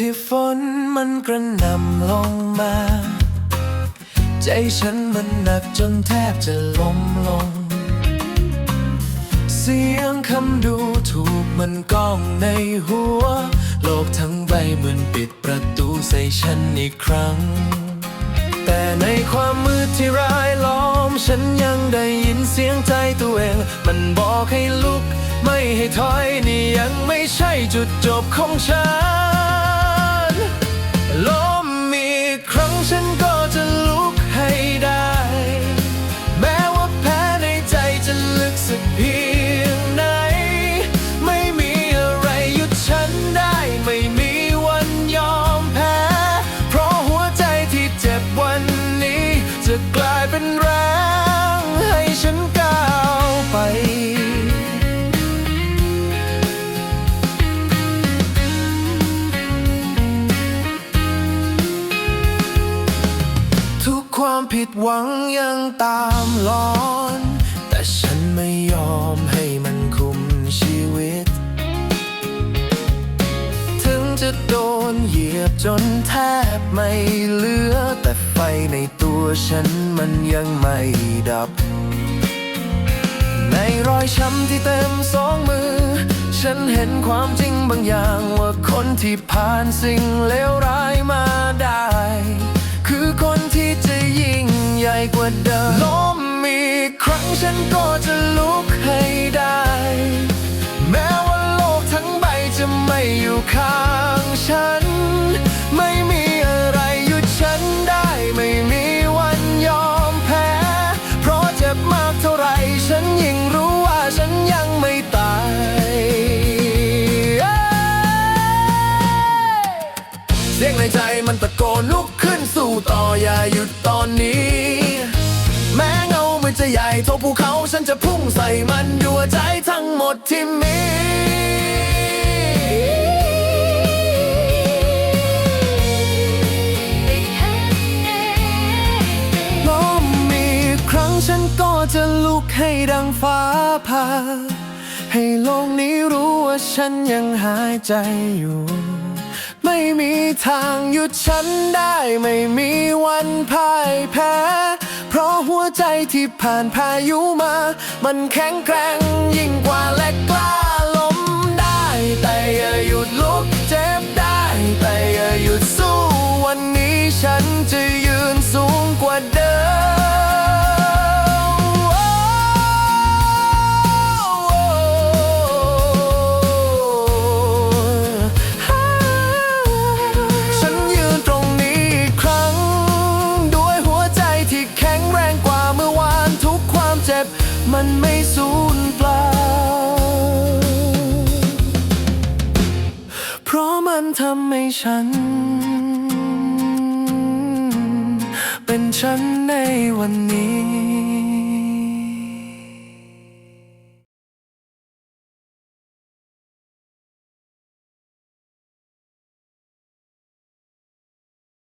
ที่ฝนมันกระหน่ำลงมา ใจฉันมันหนักจนแทบจะล้มลง เสียงคำดูถูกมันก้องในหัว โลกทั้งใบเหมือนปิดประตูใส่ฉันอีกครั้ง แต่ในความมืดที่ร้ายล้อม ฉันยังได้ยินเสียงใจตัวเอง มันบอกให้ลุก ไม่ให้ถอยนี่ยังไม่ใช่จุดจบของฉัน ล้ ความผิดหวังยังตามล้อน แต่ฉันไม่ยอมให้มันคุมชีวิต ถึงจะโดนเหยียบจนแทบไม่เหลือ แต่ไฟในตัวฉันมันยังไม่ดับ ในรอยช้ำที่เต็มสองมือ ฉันเห็นความจริงบางอย่างว่าคนที่ผ่านสิ่งเลวร้ายมาได้ ฉันก็จะลุกให้ได้ แม้ว่าโลกทั้งใบจะไม่อยู่ข้างฉัน ไม่มีอะไรหยุดฉันได้ไม่มีวันยอมแพ้ เพราะเจ็บมากเท่าไรฉันยิ่งรู้ว่าฉันยังไม่ตายเสียงในใจมันตะโกนลุกขึ้นสู่ต่ออย่าหยุดตอนนี้ ภูเขาฉันจะพุ่งใส่มันด้วยใจทั้งหมดที่มีล้มอีกครั้งฉันก็จะลุกให้ดังฟ้าผ่า ให้โลกนี้รู้ว่าฉันยังหายใจอยู่ ไม่มีทางหยุดฉันได้ไม่มีวันพ่ายแพ้ พราะหัวใจที่ผ่านพายุมา มันแข็งแกร่งยิ่งกว่าและกล้า จ็บ มันไม่สูญเปล่า เพราะมันทำให้ฉัน เป็นฉันในวันนี้